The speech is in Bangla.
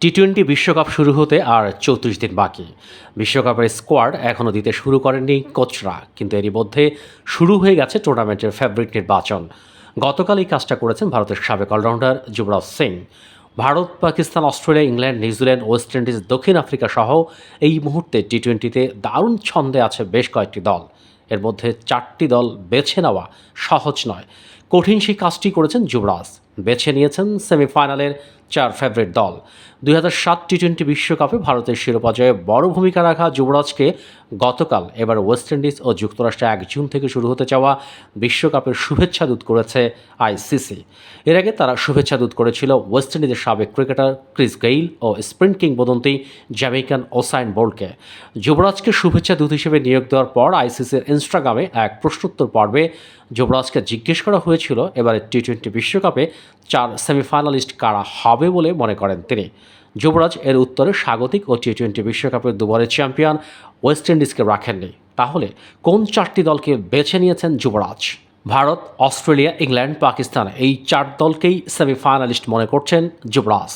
টি টোয়েন্টি বিশ্বকাপ শুরু হতে আর চৌত্রিশ দিন বাকি। বিশ্বকাপের স্কোয়াড এখনও দিতে শুরু করেননি কোচরা, কিন্তু এরই মধ্যে শুরু হয়ে গেছে টুর্নামেন্টের ফেভারিট নির্বাচন। গতকাল এই কাজটা করেছেন ভারতের সাবেক allrounder Yuvraj Singh. Bharat, Pakistan, Australia, England, New Zealand, West Indies, দক্ষিণ আফ্রিকা সহ এই মুহূর্তে টি টোয়েন্টিতে দারুণ ছন্দে আছে বেশ কয়েকটি দল। এর মধ্যে চারটি দল বেছে নেওয়া সহজ নয়। কঠিন সেই কাজটি করেছেন যুবরাজ। বেছে নিয়েছেন সেমিফাইনালের চার ফেভারিট দল। দুই হাজার সাত টি টোয়েন্টি বিশ্বকাপে ভারতের শিরোপা জয়ে বড় ভূমিকা রাখা যুবরাজকে গতকাল এবার ওয়েস্ট ইন্ডিজ ও যুক্তরাষ্ট্রে এক জুন থেকে শুরু হতে চাওয়া বিশ্বকাপের শুভেচ্ছা দূত করেছে আইসিসি এর আগে তারা শুভেচ্ছা দূত করেছিল ওয়েস্ট ইন্ডিজের সাবেক ক্রিকেটার ক্রিস গেইল ও স্প্রিন্ট কিংবদন্তি জ্যামেইকান ওসাইন বোল্টকে যুবরাজকে শুভেচ্ছা দূত হিসেবে নিয়োগ দেওয়ার পর আইসিসির ইনস্টাগ্রামে এক প্রশ্নোত্তর পর্বে যুবরাজকে জিজ্ঞেস করা হয়েছিল, এবারে টি টোয়েন্টি বিশ্বকাপে চার সেমিফাইনালিস্ট কারা হবে বলে মনে করেন তিনি। যুবরাজ এর উত্তরে স্বাগতিক ও টি টোয়েন্টি বিশ্বকাপের দুবারের চ্যাম্পিয়ন ওয়েস্ট ইন্ডিজকে রাখেননি। তাহলে কোন চারটি দলকে বেছে নিয়েছেন যুবরাজ? ভারত, অস্ট্রেলিয়া, ইংল্যান্ড, পাকিস্তান, এই চার দলকেই সেমিফাইনালিস্ট মনে করছেন যুবরাজ।